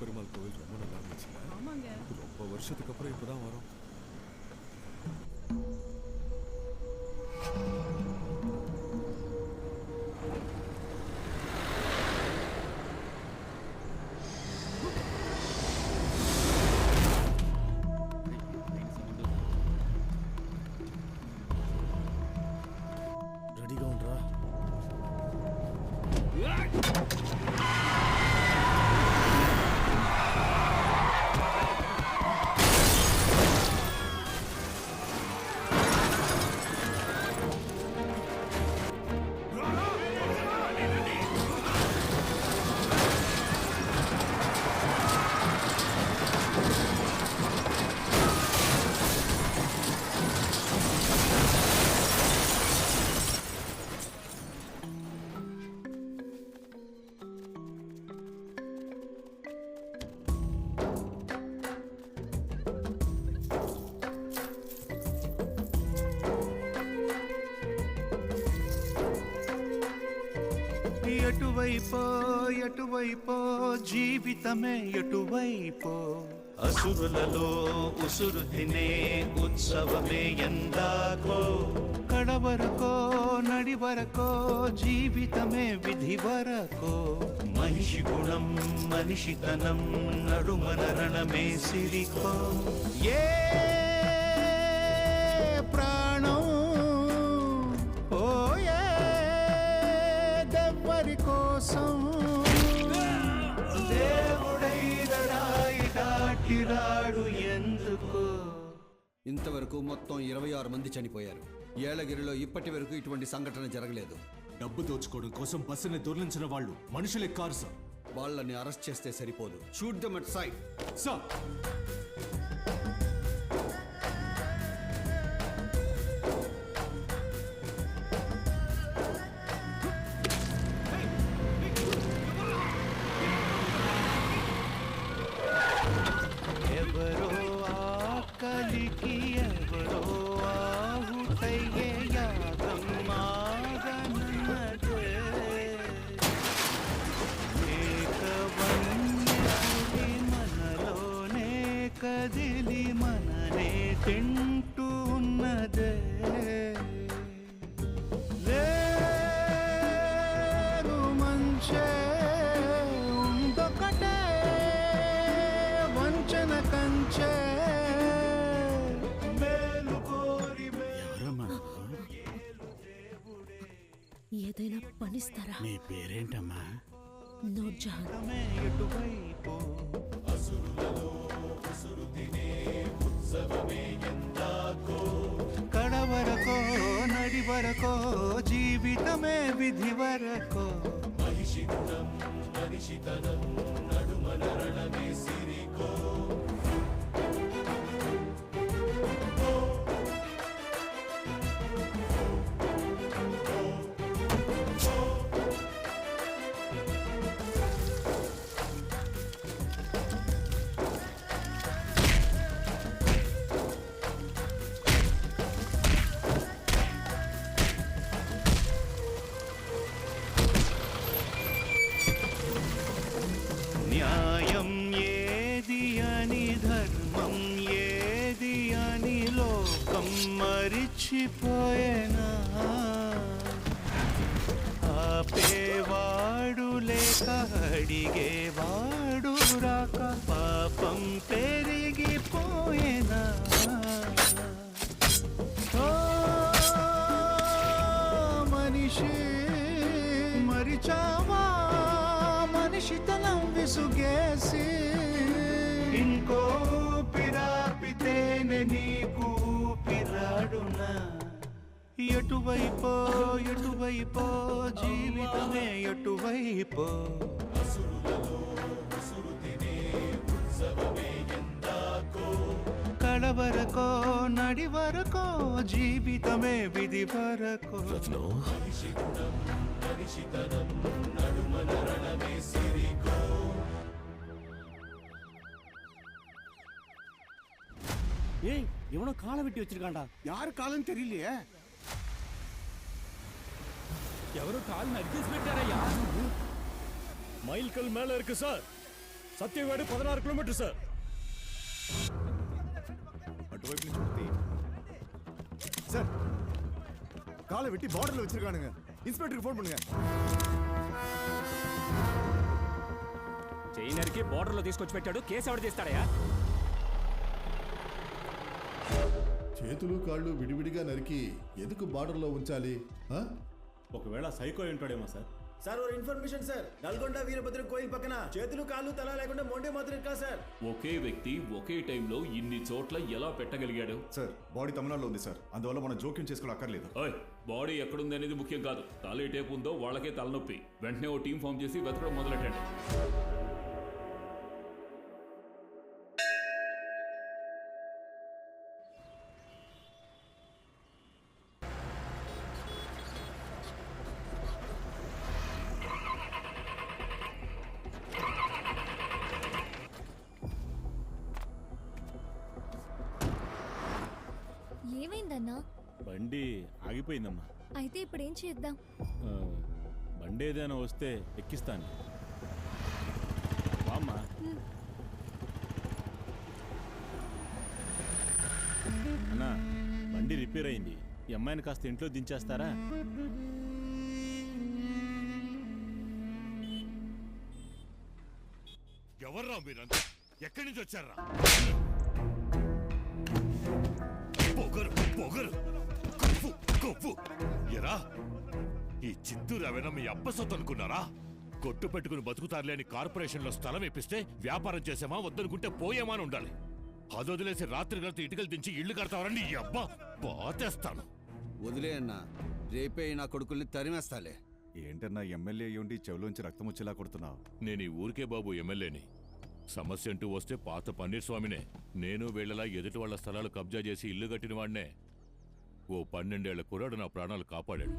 பெருமாள் கோவில் ரொம்ப நல்லா இருந்துச்சுங்க. ஆமாங்க. ரொம்ப வருஷத்துக்கு அப்புறம் இப்பதான் வரோம். ఎటువైపో ఎటువైపో జీవితమే ఎటువైపో. అసురులలో ఉసురు తినే ఉత్సవమే ఎందాకో. కడవరకో నడివరకో జీవితమే విధి వరకో మనిషి గుణం మనిషితనం నడుమన రణమే సిరికో. ఏ ఇంతవరకు మొత్తం ఇరవై ఆరు మంది చనిపోయారు. ఏళ్ళగిరిలో ఇప్పటి వరకు ఇటువంటి సంఘటన జరగలేదు. డబ్బు దోచుకోవడం కోసం బస్సుని దొర్లించిన వాళ్ళు మనుషులే కారు సార్. వాళ్ళని అరెస్ట్ చేస్తే సరిపోదు. Shoot them at sight sir. ఏదైనా పనిస్తారా? నీ పేరేంటమ్మా? నూర్జహాన్ కడవరకో నడివరకో జీవితమే విధి వరకో న్యాయం మరిచిపోయేనా ఆపేవాడు లేక అడిగేవాడు రాక పాపం పెరిగిపోయేనా? మనిషి మరిచావా? మనిషి తనం విసుగేసి ఇంకో పిరాపితేనే నీకు ఎటువైపో ఎటువైపో జీవితమే ఎటువైపో కడవరకో నడివరకో జీవితమే విధి వరకో రత్నం ஏய் இவனும் காலை வெட்டி வச்சிருக்கான்டா யாரு காலம் தெரியலையே ఎవరు కాలు నరికేసి పెట్టారయ్యా. మైల్ కల్ మేళ இருக்கு సార్. సత్యవాడు పదహారు కిలోమీటర్ సార్. అటువైపు నుంచి బార్డర్లో சார் காலை வெட்டி பார்டர்ல வச்சிருக்கானுங்க இன்ஸ்பெக்டருக்கு చైనర్కి బార్డర్లో తీసుకొచ్చి పెట్టాడు. కేసు ఎవరు తీస్తాడయా చేతులు కాళ్ళు విడివిడిగా నరికి ఎందుకు బార్డర్లో ఉంచాలి? ఒకవేళ సైకో ఉంటాడేమో సార్. సార్ ఒక ఇన్ఫర్మేషన్ సార్. నల్గొండ వీరభద్ర కోయిల్ పక్కన చేతులు కాళ్ళు తల లేకుండా మొండే మాత్రం ఎట్లా సార్. ఒకే వ్యక్తి ఒకే టైంలో ఇన్ని చోట్ల ఎలా పెట్టగలిగాడు? సార్ బాడీ తమిళనాడులో ఉంది సార్. అందువల్ల మనం జోక్యం చేసుకోవడం అక్కర్లేదు. ఓయ్ బాడీ ఎక్కడుంది అనేది ముఖ్యం కాదు. తల ఏ టేపు ఉందో వాళ్ళకే తలనొప్పి. వెంటనే ఓ టీం ఫామ్ చేసి వెతకడం మొదలెట్టండి. ఏమైందన్నా బండి ఆగిపోయిందమ్మా. అయితే ఇప్పుడు ఏం చేద్దాం బండి ఏదైనా వస్తే ఎక్కిస్తాను. వామ్మా. అన్నా బండి రిపేర్ అయింది. ఈ అమ్మాయిని కాస్త ఇంట్లో దించేస్తారా? ఎవర్రా మీరంతా? ఎక్కడి నుంచి వచ్చారా? పొగరు. కొవ్వు ఎరా ఈ చిత్తూరు ఏమైనా మీ అబ్బ సొత్తు అనుకున్నారా? కొట్టు పెట్టుకుని బతుకుతారులే అని కార్పొరేషన్లో స్థలం ఇప్పిస్తే వ్యాపారం చేసామా వద్దనుకుంటే పోయామా అని ఉండాలి. అది వదిలేసి రాత్రి గడితే ఇటుకలు దించి ఇల్లు కడతావరండి ఈ అబ్బా? బాతేస్తాను వదిలే అన్న రేపే నా కొడుకుల్ని తరిమేస్తాలే. ఏంటన్నా ఎమ్మెల్యే ఉండి చెవులోంచి రక్తం వచ్చేలా కొడుతున్నావు? నేను ఈ ఊరికే బాబు ఎమ్మెల్యేని. సమస్య అంటూ వస్తే పాత పన్నీర్ స్వామినే. నేను వీళ్ళలా ఎదుటి వాళ్ళ స్థలాలు కబ్జా చేసి ఇల్లు కట్టిన వాడినే. ఓ పన్నెండేళ్ళ కుర్రాడు నా ప్రాణాలు కాపాడాడు.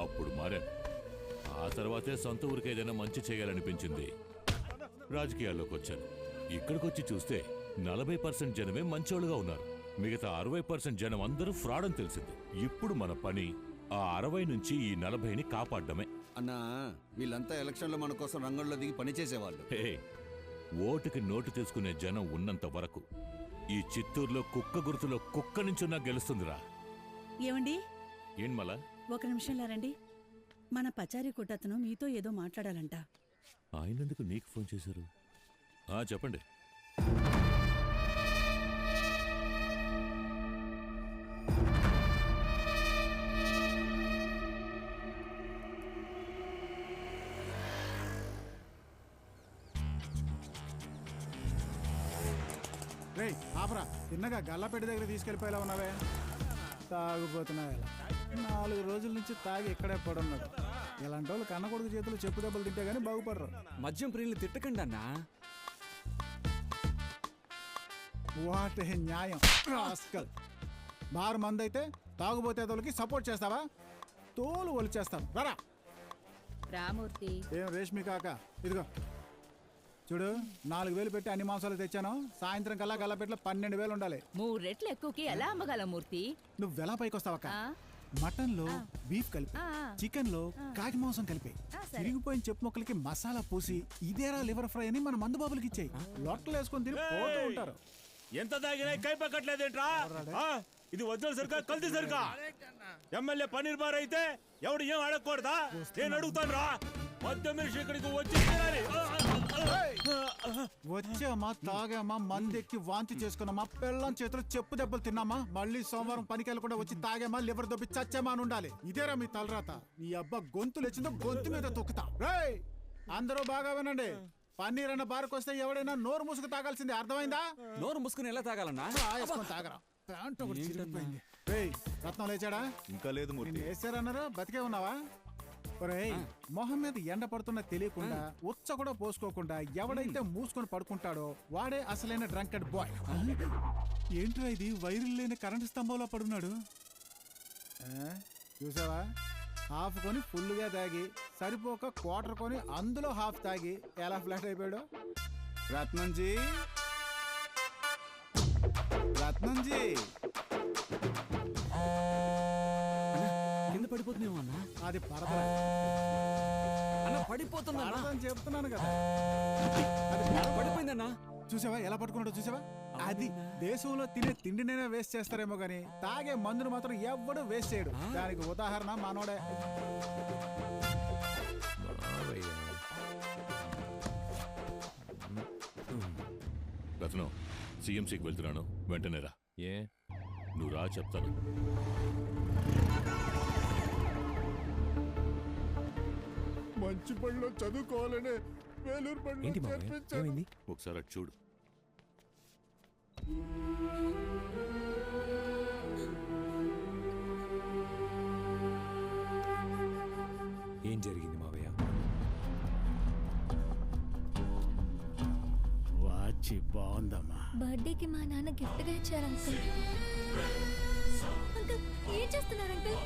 అప్పుడు మారాను. ఆ తర్వాతే సొంత ఊరికి ఏదైనా మంచి చేయాలనిపించింది. రాజకీయాల్లోకి వచ్చాను. ఇక్కడికొచ్చి చూస్తే నలభై పర్సెంట్ జనమే మంచోళ్ళుగా ఉన్నారు. మిగతా అరవై పర్సెంట్ జనం అందరూ ఫ్రాడ్ అని తెలిసింది. ఇప్పుడు మన పని ఆ అరవై నుంచి ఈ నలభైని కాపాడడమే. అన్నా వీళ్ళంతా ఎలక్షన్లో మన కోసం రంగంలో దిగి పనిచేసేవాళ్ళు హే ఓటుకి నోటు తీసుకునే జనం ఉన్నంత వరకు ఈ చిత్తూరులో కుక్క గుర్తులో కుక్క నుంచున్నా గెలుస్తుందిరా. ఏమండి? ఏం ఒక నిమిషంలో రండి. మన పచారీ కొట్టతను మీతో ఏదో మాట్లాడాలంట. ఆయనందుకు నీకు ఫోన్ చేశారు? ఆ చెప్పండి. రే ఆపరా. తిన్నగా గల్లపెట్టి దగ్గర తీసుకెళ్ళిపోయేలా ఉన్నావే? తాగుపోతున్నావు ఇలా నాలుగు రోజుల నుంచి తాగి ఇక్కడే పడున్నాడు. ఇలాంటి వాళ్ళు కన్న కొడుకు చేతులు చెప్పు దెబ్బలు తింటే గానీ బాగుపడరు. మద్యం ప్రియులు తిట్టకండి అన్నా. వాట్ ఏ న్యాయం. రాస్కల్. బారు మంది అయితే తాగుబోతేదోళ్ళకి సపోర్ట్ చేస్తావా? తోలు ఒలిచేస్తాను రారా. రామూర్తి. ఏం రేష్మి కాక? ఇదిగో. చూడు నాలుగు వేలు పెట్టి అన్ని మాంసాలు తెచ్చాను సాయంత్రం కల్లా గల్లపెట్లో పన్నెండు వేలు ఉండాలి. మూడు రెట్లు ఎక్కువకి ఎలా అమ్మగల మూర్తి? నువ్వు ఎలా పైకి వస్తావక్క ఆ? మటన్లో బీఫ్ కలిపి. చికెన్లో కాకి మాంసం కలిపి. సరే. విరిగిపోయిన చెప్పు మొక్కలకి మసాలా పూసి ఇదేరా లివర్ ఫ్రై అని మన మందు బాబులకి ఇచ్చేయి లొట్టలు వేసుకొని తిని పోతూ ఉంటారు. ఎంత తాగినా కై పక్కట్లేదేంట్రా? ఇది వజ్రాల సరికా కల్తీ సరికా. ఎమ్మెల్యే పన్నీర్ బార్ అయితే ఎవడు ఏం అడగకూడదా? నేను అడుగుతాను రా మధ్య మనిషి ఇక్కడికి వచ్చి. వచ్చామా తాగామా మందెక్కి వాంతి చేసుకున్నామా పెళ్ళం చేతులు చెప్పు దెబ్బలు తిన్నామా మళ్ళీ సోమవారం పనికి వెళ్ళకుండా వచ్చి తాగామా లివర్ దొబ్బి చచ్చామా అని ఉండాలి. ఇదేరా మీ తలరాత. నీ అబ్బా గొంతు లేచిందో గొంతు మీద తొక్కుతా. రేయ్! అందరూ బాగా వినండి. పన్నీర్ అన్న బారకు వస్తే ఎవడైనా నోరు మూసుకు తాగాల్సిందే. అర్థమైందా? నోరు మూసుకుని ఎలా తాగాలన్నా? తాగరా. ప్యాంట్ ఒకటి రత్నం లేచాడా? ఇంకా లేదు వేసారన్నారు? బతికే ఉన్నావా? ఒరేయ్ మొహం మీద ఎండ పడుతున్నా తెలియకుండా ఉచ్చ కూడా పోసుకోకుండా ఎవడైతే మూసుకొని పడుకుంటాడో వాడే అసలైన డ్రంకెడ్ బాయ్. ఏంట్రా ఇది? వైరులు లేని కరెంటు స్తంభంలో పడున్నాడు. చూసావా? హాఫ్ కొని ఫుల్గా తాగి సరిపోక క్వార్టర్ కొని అందులో హాఫ్ తాగి ఎలా ఫ్లాట్ అయిపోయాడు? రత్నంజీ! రత్నంజీ! అన్నా? అది పడత. అన్న పడిపోతున్నా పడదని చెప్తున్నాను కదా. అది పడత. ఏంటన్నా చూసావా ఎలా పట్టుకున్నాడో చూసావా? అది దేశంలో తినే తిండినైనా వేస్ట్ చేస్తారేమో గానీ తాగే మందును మాత్రం ఎవ్వడు వేస్ట్ చేయడు. దానికి ఉదాహరణ మనోడే. రత్నం సిఎంసికి వెళ్తున్నాను. వెంటనే రా. ఏ? నువ్వు రా చెప్తాను. మంచి పనిలో చదువుకోవాలనే వేలూరు ఏంటి పనిలో మావయ్య చేర్పించాను. ఏమైంది? ఒకసారి అటు చూడు. ఏం జరిగింది మావయ్య? వాచి బాగుందమ్మా. బర్త్డేకి మా నాన్న గిఫ్ట్గా ఇచ్చారు అంకుల్. అంకుల్ ఏం చేస్తున్నారు అంకుల్?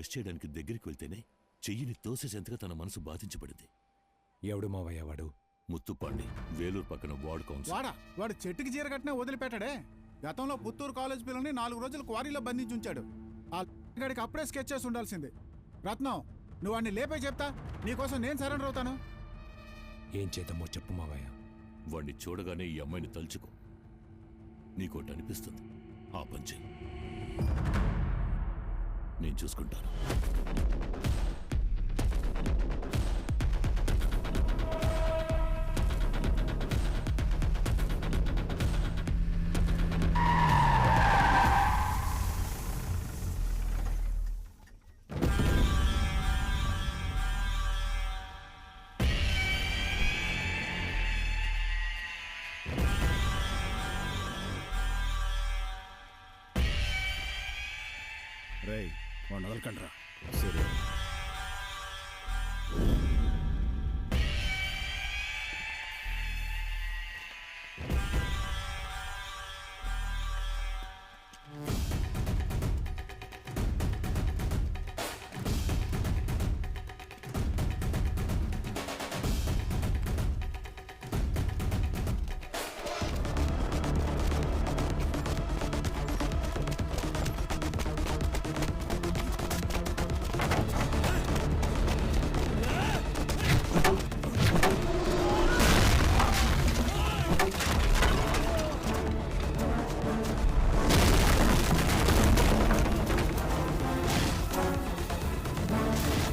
టెస్ట్ చేయడానికి దగ్గరికి వెళ్తేనే చెయ్యిని తోసేసేంతగా తన మనసు బాధించబడింది. ఎవడు మావయ్య వాడు? ముత్తుపాండి వేలూరు పక్కన వార్డ్ కౌన్సిల్ వాడా వాడు చెట్టుకి చీర కట్టినా వదిలిపెట్టాడే. గతంలో పుత్తూరు కాలేజ్ పిల్లల్ని నాలుగు రోజులు క్వారీలో బంధించి ఉంచాడు. ఆ గడికి అప్పుడే స్కెచ్ చేసి ఉండాల్సింది. రత్నం నువ్వు వాడిని లేపే చెప్తా. నీకోసం నేను సరెండర్ అవుతాను. ఏం చేద్దామో చెప్పు మావయ్య. వాణ్ణి చూడగానే ఈ అమ్మాయిని తలుచుకో. నీకోటి అనిపిస్తుంది. ఆ పని చెయ్యి. నేను చూసుకుంటాను. రేయ్ వాడిని వదలకండి రా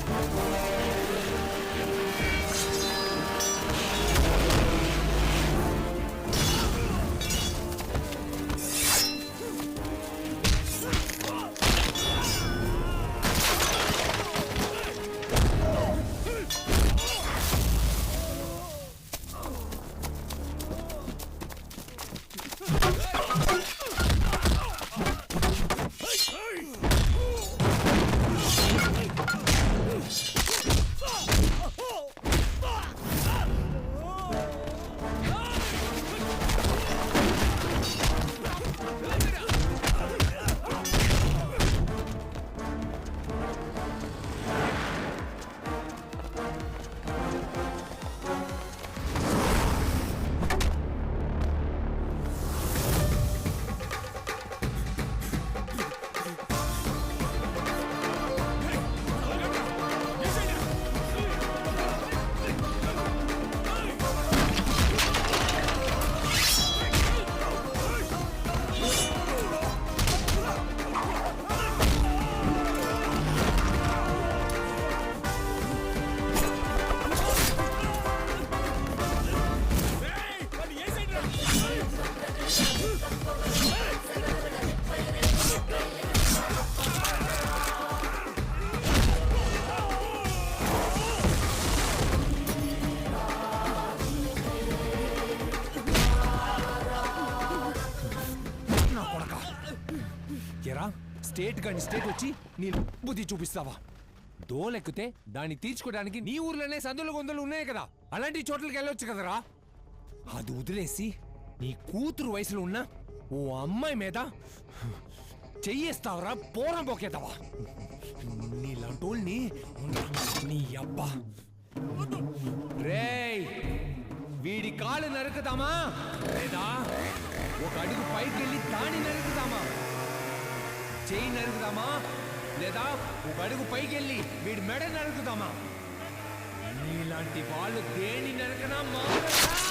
Let's go. స్టేట్ కాని స్టేట్ వచ్చి నీ బుద్ధి చూపిస్తావా? దోలెక్కితే దాన్ని తీర్చుకోవడానికి నీ ఊర్లోనే సందులు గొంతులు ఉన్నాయి కదా. అలాంటి చోట్లకి వెళ్ళొచ్చు కదరా. అది వదిలేసి నీ కూతురు వయసులో ఉన్న ఓ అమ్మాయి మీద చెయ్యేస్తావరా పోరం పోకేతావా నీలాంటోళ్ళని నీ అబ్బా. రేయ్ కాలు నరుకుదామా? లేదా ఒక అడుగు పైకి వెళ్ళి దాన్ని నరుకుదామా? చేయి నరుకుదామా? లేదా ఒక అడుగు పైకి వెళ్ళి వీడి మెడ నరుకుదామా? నీలాంటి వాళ్ళు దేని నరకనా? మామూలుగా